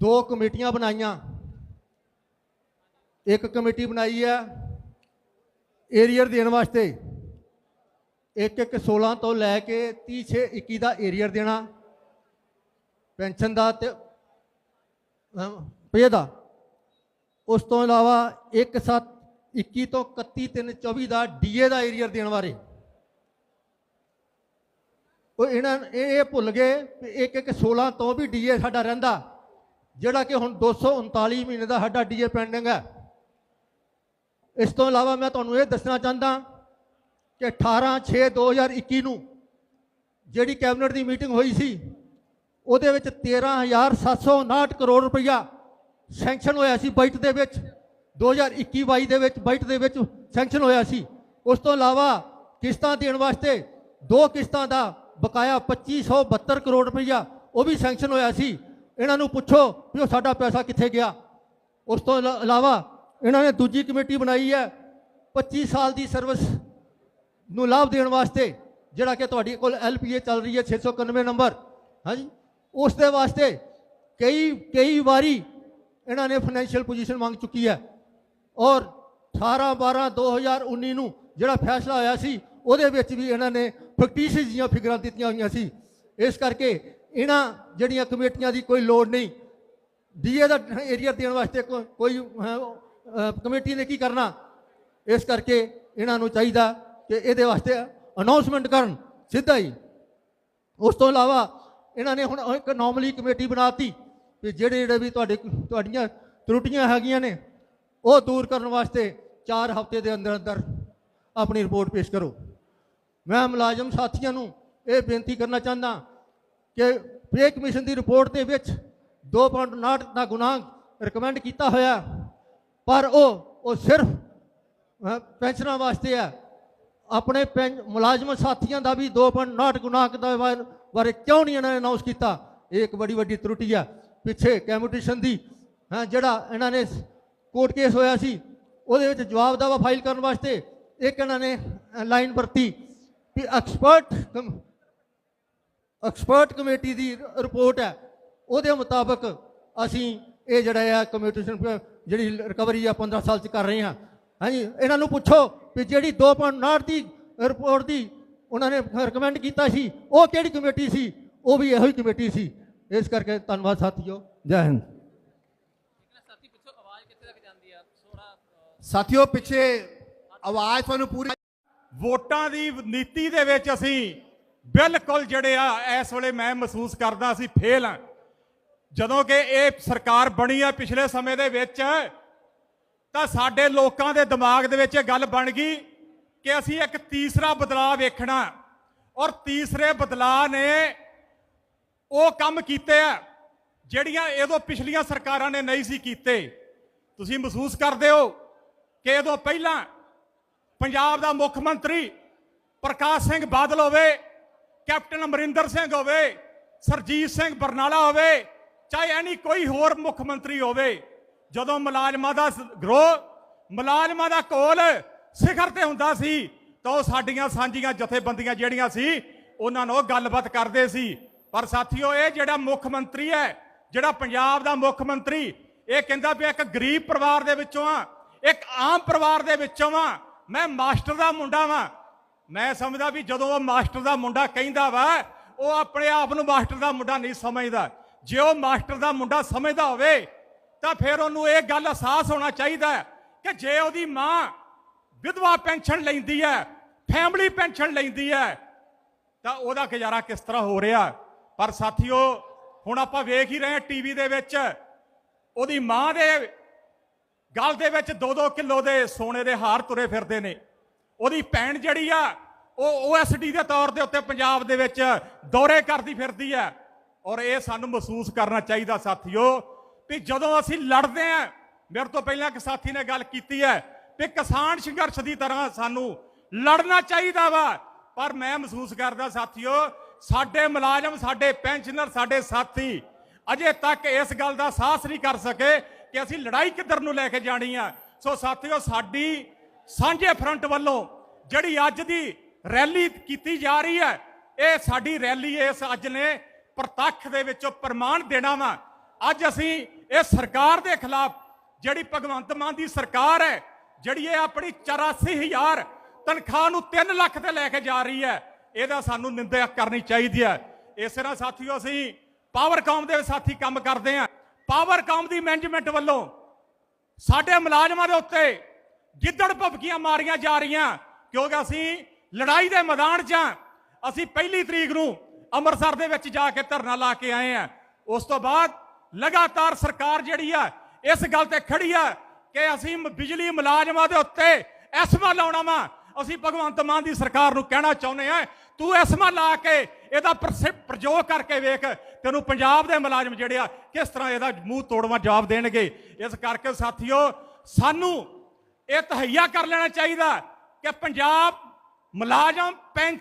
ਦੋ ਕਮੇਟੀਆਂ ਬਣਾਈਆਂ। ਇੱਕ ਕਮੇਟੀ ਬਣਾਈ ਹੈ ਏਰੀਅਰ ਦੇਣ ਵਾਸਤੇ। ਇੱਕ ਇੱਕ 16 ਤੋਂ ਲੈ ਕੇ 30 ਛੇ 21 ਦਾ ਏਰੀਅਰ ਦੇਣਾ। ਪੈਨਸ਼ਨ ਦਾ ਤੇ ਪੇ ਦਾ। ਉਸ ਤੋਂ ਇਲਾਵਾ 1 7 21 ਤੋਂ 31 3 24 ਦਾ ਡੀਏ ਦਾ ਏਰੀਅਰ ਦੇਣ ਬਾਰੇ। ਉਹ ਇਹਨਾਂ, ਇਹ ਇਹ ਭੁੱਲ ਗਏ ਕਿ ਇੱਕ ਇੱਕ 16 ਤੋਂ ਵੀ ਡੀਏ ਸਾਡਾ ਰਹਿੰਦਾ। ਜਿਹੜਾ ਕਿ ਹੁਣ 239 ਮਹੀਨੇ ਦਾ ਸਾਡਾ ਡੀਏ ਪੈਂਡਿੰਗ ਹੈ। ਇਸ ਤੋਂ ਇਲਾਵਾ ਮੈਂ ਤੁਹਾਨੂੰ ਇਹ ਦੱਸਣਾ ਚਾਹੁੰਦਾ ਕਿ 18 6 2021 ਨੂੰ ਜਿਹੜੀ ਕੈਬਨਿਟ ਦੀ ਮੀਟਿੰਗ ਹੋਈ ਸੀ, ਉਹਦੇ ਵਿੱਚ 13759 ਕਰੋੜ ਰੁਪਈਆ ਸੈਂਕਸ਼ਨ ਹੋਇਆ ਸੀ ਬਜਟ ਦੇ ਵਿੱਚ। 2021-22 ਦੇ ਵਿੱਚ ਬਜਟ ਦੇ ਵਿੱਚ ਸੈਂਕਸ਼ਨ ਹੋਇਆ ਸੀ। ਉਸ ਤੋਂ ਇਲਾਵਾ ਕਿਸ਼ਤਾਂ ਦੇਣ ਵਾਸਤੇ ਦੋ ਕਿਸ਼ਤਾਂ ਦਾ ਬਕਾਇਆ 2572 ਕਰੋੜ ਰੁਪਈਆ ਉਹ ਵੀ ਸੈਂਕਸ਼ਨ ਹੋਇਆ ਸੀ। ਇਹਨਾਂ ਨੂੰ ਪੁੱਛੋ ਵੀ ਉਹ ਸਾਡਾ ਪੈਸਾ ਕਿੱਥੇ ਗਿਆ? ਉਸ ਤੋਂ ਇਲਾ- ਇਲਾਵਾ ਇਹਨਾਂ ਨੇ ਦੂਜੀ ਕਮੇਟੀ ਬਣਾਈ ਹੈ 25 ਸਾਲ ਦੀ ਸਰਵਿਸ ਨੂੰ ਲਾਭ ਦੇਣ ਵਾਸਤੇ, ਜਿਹੜਾ ਕਿ ਤੁਹਾਡੇ ਕੋਲ ਐਲਪੀਏ ਚੱਲ ਰਹੀ ਹੈ 691 ਨੰਬਰ। ਹਾਂਜੀ? ਉਸ ਦੇ ਵਾਸਤੇ ਕਈ ਕਈ ਵਾਰੀ ਇਹਨਾਂ ਨੇ ਫਾਈਨੈਂਸ਼ੀਅਲ ਪੋਜੀਸ਼ਨ ਮੰਗ ਚੁੱਕੀ ਹੈ। ਔਰ 18 12 2019 ਨੂੰ ਜਿਹੜਾ ਫੈਸਲਾ ਹੋਇਆ ਸੀ, ਉਹਦੇ ਵਿੱਚ ਵੀ ਇਹਨਾਂ ਨੇ ਫੈਕਟੀਸ਼ੀਅਸ ਜੀਆਂ ਫਿਗਰਾਂ ਦਿੱਤੀਆਂ ਹੋਈਆਂ ਸੀ। ਇਸ ਕਰਕੇ ਇਹਨਾਂ ਜਿਹੜੀਆਂ ਕਮੇਟੀਆਂ ਦੀ ਕੋਈ ਲੋੜ ਨਹੀਂ। ਡੀਏ ਦਾ ਏਰੀਆ ਦੇਣ ਵਾਸਤੇ ਕੋ- ਕੋਈ ਕਮੇਟੀ ਨੇ ਕੀ ਕਰਨਾ? ਇਸ ਕਰਕੇ ਇਹਨਾਂ ਨੂੰ ਚਾਹੀਦਾ ਕਿ ਇਹਦੇ ਵਾਸਤੇ ਅਨਾਉਂਸਮੈਂਟ ਕਰਨ, ਸਿੱਧਾ ਹੀ। ਉਸ ਤੋਂ ਇਲਾਵਾ ਇਹਨਾਂ ਨੇ ਹੁਣ ਇੱਕ ਨੋਰਮਲੀ ਕਮੇਟੀ ਬਣਾਤੀ ਵੀ ਜਿਹੜੇ ਜਿਹੜੇ ਵੀ ਤੁਹਾਡੇ, ਤੁਹਾਡੀਆਂ ਤਰੁੱਟੀਆਂ ਹੈਗੀਆਂ ਨੇ, ਉਹ ਦੂਰ ਕਰਨ ਵਾਸਤੇ 4 ਹਫ਼ਤੇ ਦੇ ਅੰਦਰ ਅੰਦਰ ਆਪਣੀ ਰਿਪੋਰਟ ਪੇਸ਼ ਕਰੋ। ਮੈਂ ਮੁਲਾਜ਼ਮ ਸਾਥੀਆਂ ਨੂੰ ਇਹ ਬੇਨਤੀ ਕਰਨਾ ਚਾਹੁੰਦਾ ਕਿ ਪੇ ਕਮਿਸ਼ਨ ਦੀ ਰਿਪੋਰਟ ਦੇ ਵਿੱਚ 2.9 ਦਾ ਗੁਨਾਹ ਰეკਮੈਂਡ ਕੀਤਾ ਹੋਇਆ, ਪਰ ਉਹ ਉਹ ਸਿਰਫ ਪੈਨਸ਼ਨਾਂ ਵਾਸਤੇ ਹੈ। ਆਪਣੇ ਪੈਨ, ਮੁਲਾਜ਼ਮ ਸਾਥੀਆਂ ਦਾ ਵੀ 2.9 ਗੁਨਾਹ ਦਾ ਬਾਰੇ- ਬਾਰੇ ਕਿਉਂ ਨਹੀਂ ਇਹਨਾਂ ਨੇ ਅਨਾਉਂਸ ਕੀਤਾ? ਇਹ ਇੱਕ ਬੜੀ ਵੱਡੀ ਤਰੁੱਟੀ ਆ ਪਿੱਛੇ ਕੈਮਿਟੇਸ਼ਨ ਦੀ, ਹਾਂ, ਜਿਹੜਾ ਇਹਨਾਂ ਨੇ ਕੋਰਟ ਕੇਸ ਹੋਇਆ ਸੀ, ਉਹਦੇ ਵਿੱਚ ਜਵਾਬ ਦਾਵਾ ਫਾਈਲ ਕਰਨ ਵਾਸਤੇ ਇੱਕ ਇਹਨਾਂ ਨੇ ਲਾਈਨ ਵਰਤੀ ਵੀ ਐਕਸਪਰਟ ਐਕਸਪਰਟ ਕਮੇਟੀ ਦੀ ਰਿਪੋਰਟ ਹੈ। ਉਹਦੇ ਮੁਤਾਬਕ ਅਸੀਂ ਇਹ ਜਿਹੜਾ ਆ ਕਮਿਊਟੇਸ਼ਨ ਜਿਹੜੀ ਰਿਕਵਰੀ ਆ 15 ਸਾਲ ਚ ਕਰ ਰਹੇ ਹਾਂ। ਹਾਂਜੀ ਇਹਨਾਂ ਨੂੰ ਪੁੱਛੋ ਵੀ ਜਿਹੜੀ 2.9 ਦੀ ਰਿਪੋਰਟ ਦੀ ਉਹਨਾਂ ਨੇ ਰეკਮੈਂਡ ਕੀਤਾ ਸੀ ਉਹ ਕਿਹੜੀ ਕਮੇਟੀ ਸੀ? ਉਹ ਵੀ ਇਹੋ ਹੀ ਕਮੇਟੀ ਸੀ। ਇਸ ਕਰਕੇ ਧੰਨਵਾਦ ਸਾਥੀਓ। ਜੈ ਹਿੰਦ। ਸਾਥੀ ਪਿੱਛੋਂ ਆਵਾਜ਼ ਕਿੱਥੇ ਤੱਕ ਜਾਂਦੀ ਆ ਥੋੜਾ ਸਾਥੀਓ ਪਿੱਛੇ ਆਵਾਜ਼ ਤੁਹਾਨੂੰ ਪੂਰੀ ਵੋਟਾਂ ਦੀ ਨੀਤੀ ਦੇ ਵਿੱਚ ਅਸੀਂ ਬਿਲਕੁਲ ਜਿਹੜੇ ਆ, ਇਸ ਵੇਲੇ ਮੈਂ ਮਹਿਸੂਸ ਕਰਦਾ ਸੀ ਫੇਲ ਆ। ਜਦੋਂ ਕਿ ਇਹ ਸਰਕਾਰ ਬਣੀ ਆ ਪਿਛਲੇ ਸਮੇਂ ਦੇ ਵਿੱਚ, ਤਾਂ ਸਾਡੇ ਲੋਕਾਂ ਦੇ ਦਿਮਾਗ ਦੇ ਵਿੱਚ ਇਹ ਗੱਲ ਬਣ ਗਈ ਕਿ ਅਸੀਂ ਇੱਕ ਤੀਸਰਾ ਬਦਲਾਅ ਵੇਖਣਾ। ਔਰ ਤੀਸਰੇ ਬਦਲਾਅ ਨੇ ਉਹ ਕੰਮ ਕੀਤੇ ਆ, ਜਿਹੜੀਆਂ ਇਹਦੋਂ ਪਿਛਲੀਆਂ ਸਰਕਾਰਾਂ ਨੇ ਨਹੀਂ ਸੀ ਕੀਤੇ। ਤੁਸੀਂ ਮਹਿਸੂਸ ਕਰਦੇ ਹੋ ਕਿ ਇਹਦੋਂ ਪਹਿਲਾਂ ਪੰਜਾਬ ਦਾ ਮੁੱਖ ਮੰਤਰੀ ਪ੍ਰਕਾਸ਼ ਸਿੰਘ ਬਾਦਲ ਹੋਵੇ ਕੈਪਟਨ ਅਮਰਿੰਦਰ ਸਿੰਘ ਹੋਵੇ, ਸਰਜੀਤ ਸਿੰਘ ਬਰਨਾਲਾ ਹੋਵੇ, ਚਾਹੇ ਐਨੀ ਕੋਈ ਹੋਰ ਮੁੱਖ ਮੰਤਰੀ ਹੋਵੇ, ਜਦੋਂ ਮੁਲਾਜ਼ਮਾਂ ਦਾ ਗਰੋਹ, ਮੁਲਾਜ਼ਮਾਂ ਦਾ ਕੋਲ ਸਿਖਰ ਤੇ ਹੁੰਦਾ ਸੀ, ਤਾਂ ਉਹ ਸਾਡੀਆਂ ਸਾਂਝੀਆਂ ਜਥੇਬੰਦੀਆਂ ਜਿਹੜੀਆਂ ਸੀ, ਉਹਨਾਂ ਨੂੰ ਗੱਲਬਾਤ ਕਰਦੇ ਸੀ। ਪਰ ਸਾਥੀਓ, ਇਹ ਜਿਹੜਾ ਮੁੱਖ ਮੰਤਰੀ ਹੈ, ਜਿਹੜਾ ਪੰਜਾਬ ਦਾ ਮੁੱਖ ਮੰਤਰੀ, ਇਹ ਕਹਿੰਦਾ ਵੀ ਇੱਕ ਗਰੀਬ ਪਰਿਵਾਰ ਦੇ ਵਿੱਚੋਂ ਆ, ਇੱਕ ਆਮ ਪਰਿਵਾਰ ਦੇ ਵਿੱਚੋਂ ਆ, ਮੈਂ ਮਾਸਟਰ ਦਾ ਮੁੰਡਾ ਵਾਂ। ਮੈਂ ਸਮਝਦਾ ਵੀ ਜਦੋਂ ਉਹ ਮਾਸਟਰ ਦਾ ਮੁੰਡਾ ਕਹਿੰਦਾ ਵਾ, ਉਹ ਆਪਣੇ ਆਪ ਨੂੰ ਮਾਸਟਰ ਦਾ ਮੁੰਡਾ ਨਹੀਂ ਸਮਝਦਾ। ਜੇ ਉਹ ਮਾਸਟਰ ਦਾ ਮੁੰਡਾ ਸਮਝਦਾ ਹੋਵੇ, ਤਾਂ ਫਿਰ ਉਹਨੂੰ ਇਹ ਗੱਲ ਅਹਿਸਾਸ ਹੋਣਾ ਚਾਹੀਦਾ ਕਿ ਜੇ ਉਹਦੀ ਮਾਂ ਵਿਧਵਾ ਪੈਨਸ਼ਨ ਲੈਂਦੀ ਹੈ, ਫੈਮਿਲੀ ਪੈਨਸ਼ਨ ਲੈਂਦੀ ਹੈ, ਤਾਂ ਉਹਦਾ ਗੁਜ਼ਾਰਾ ਕਿਸ ਤਰ੍ਹਾਂ ਹੋ ਰਿਹਾ? ਪਰ ਸਾਥੀਓ, ਹੁਣ ਆਪਾਂ ਵੇਖ ਹੀ ਰਹੇ ਹਾਂ ਟੀਵੀ ਦੇ ਵਿੱਚ, ਉਹਦੀ ਮਾਂ ਦੇ ਗਲ ਦੇ ਵਿੱਚ 2-2 ਕਿਲੋ ਦੇ ਸੋਨੇ ਦੇ ਹਾਰ ਤੁਰੇ ਫਿਰਦੇ ਨੇ। ਉਹਦੀ ਭੈਣ ਜਿਹੜੀ ਆ ਉਹ ਓਐਸਡੀ ਦੇ ਤੌਰ ਦੇ ਉੱਤੇ ਪੰਜਾਬ ਦੇ ਵਿੱਚ ਦੌਰੇ ਕਰਦੀ ਫਿਰਦੀ ਹੈ। ਔਰ ਇਹ ਸਾਨੂੰ ਮਹਿਸੂਸ ਕਰਨਾ ਚਾਹੀਦਾ ਸਾਥੀਓ ਵੀ ਜਦੋਂ ਅਸੀਂ ਲੜਦੇ ਆ ਮੇਰੇ ਤੋਂ ਪਹਿਲਾਂ ਇੱਕ ਸਾਥੀ ਨੇ ਗੱਲ ਕੀਤੀ ਹੈ ਵੀ ਕਿਸਾਨ ਸੰਘਰਸ਼ ਦੀ ਤਰ੍ਹਾਂ ਸਾਨੂੰ ਲੜਨਾ ਚਾਹੀਦਾ ਵਾ। ਪਰ ਮੈਂ ਮਹਿਸੂਸ ਕਰਦਾ ਸਾਥੀਓ, ਸਾਡੇ ਮੁਲਾਜ਼ਮ, ਸਾਡੇ ਪੈਨਸ਼ਨਰ, ਸਾਡੇ ਸਾਥੀ ਅਜੇ ਤੱਕ ਇਸ ਗੱਲ ਦਾ ਸਾਹਸ ਨਹੀਂ ਕਰ ਸਕੇ ਕਿ ਅਸੀਂ ਲੜਾਈ ਕਿੱਧਰ ਨੂੰ ਲੈ ਕੇ ਜਾਣੀ ਆ। ਸੋ ਸਾਥੀਓ, ਸਾਡੀ ਸਾਂਝੇ ਫਰੰਟ ਵੱਲੋਂ ਜਿਹੜੀ ਅੱਜ ਦੀ ਰੈਲੀ ਕੀਤੀ ਜਾ ਰਹੀ ਹੈ। ਇਹ ਸਾਡੀ ਰੈਲੀ ਇਸ ਅੱਜ ਨੇ ਪ੍ਰਤੱਖ ਦੇ ਵਿੱਚੋਂ ਪ੍ਰਮਾਣ ਦੇਣਾ ਵਾ। ਅੱਜ ਅਸੀਂ ਇਹ ਸਰਕਾਰ ਦੇ ਖਿਲਾਫ ਜਿਹੜੀ ਭਗਵੰਤ ਮਾਨ ਦੀ ਸਰਕਾਰ ਹੈ, ਜਿਹੜੀ ਇਹ ਆਪਣੀ 84000 ਤਨਖਾਹ ਨੂੰ 3 ਲੱਖ ਤੇ ਲੈ ਕੇ ਜਾ ਰਹੀ ਹੈ, ਇਹਦਾ ਸਾਨੂੰ ਨਿੰਦਿਆ ਕਰਨੀ ਚਾਹੀਦੀ ਹੈ। ਇਸੇ ਨਾਲ ਸਾਥੀਓ, ਅਸੀਂ ਪਾਵਰਕਾਮ ਦੇ ਸਾਥੀ ਕੰਮ ਕਰਦੇ ਹਾਂ। ਪਾਵਰਕਾਮ ਦੀ ਮੈਨੇਜਮੈਂਟ ਵੱਲੋਂ ਸਾਡੇ ਮੁਲਾਜ਼ਮਾਂ ਦੇ ਉੱਤੇ ਗਿੱਦੜ ਭਬਕੀਆਂ ਮਾਰੀਆਂ ਜਾ ਰਹੀਆਂ। ਕਿਉਂਕਿ ਅਸੀਂ ਲੜਾਈ ਦੇ ਮੈਦਾਨ 'ਚ ਅਸੀਂ ਪਹਿਲੀ ਤਰੀਕ ਨੂੰ ਅੰਮ੍ਰਿਤਸਰ ਦੇ ਵਿੱਚ ਜਾ ਕੇ ਧਰਨਾ ਲਾ ਕੇ ਆਏ ਆ ਉਸ ਤੋਂ ਬਾਅਦ ਲਗਾਤਾਰ ਸਰਕਾਰ ਜਿਹੜੀ ਆ, ਇਸ ਗੱਲ ਤੇ ਖੜੀ ਆ ਕਿ ਅਸੀਂ ਬਿਜਲੀ ਮੁਲਾਜ਼ਮਾਂ ਦੇ ਉੱਤੇ ਐਸਮਾ ਲਾਉਣਾ ਵਾ। ਅਸੀਂ ਭਗਵੰਤ ਮਾਨ ਦੀ ਸਰਕਾਰ ਨੂੰ ਕਹਿਣਾ ਚਾਹੁੰਦੇ ਆ ਤੂੰ ਐਸਮਾ ਲਾ ਕੇ ਇਹਦਾ ਪ੍ਰਸਿ- ਪ੍ਰਯੋਗ ਕਰਕੇ ਵੇਖ ਤੈਨੂੰ ਪੰਜਾਬ ਦੇ ਮੁਲਾਜ਼ਮ ਜਿਹੜੇ ਆ, ਕਿਸ ਤਰ੍ਹਾਂ ਇਹਦਾ ਮੂੰਹ ਤੋੜਵਾ ਜਵਾਬ ਦੇਣਗੇ। ਇਸ ਕਰਕੇ ਸਾਥੀਓ, ਸਾਨੂੰ ਇਹ ਤਹਈਆ ਕਰ ਲੈਣਾ ਚਾਹੀਦਾ ਕਿ ਪੰਜਾਬ ਮੁਲਾਜ਼ਮ ਪੈਂਚ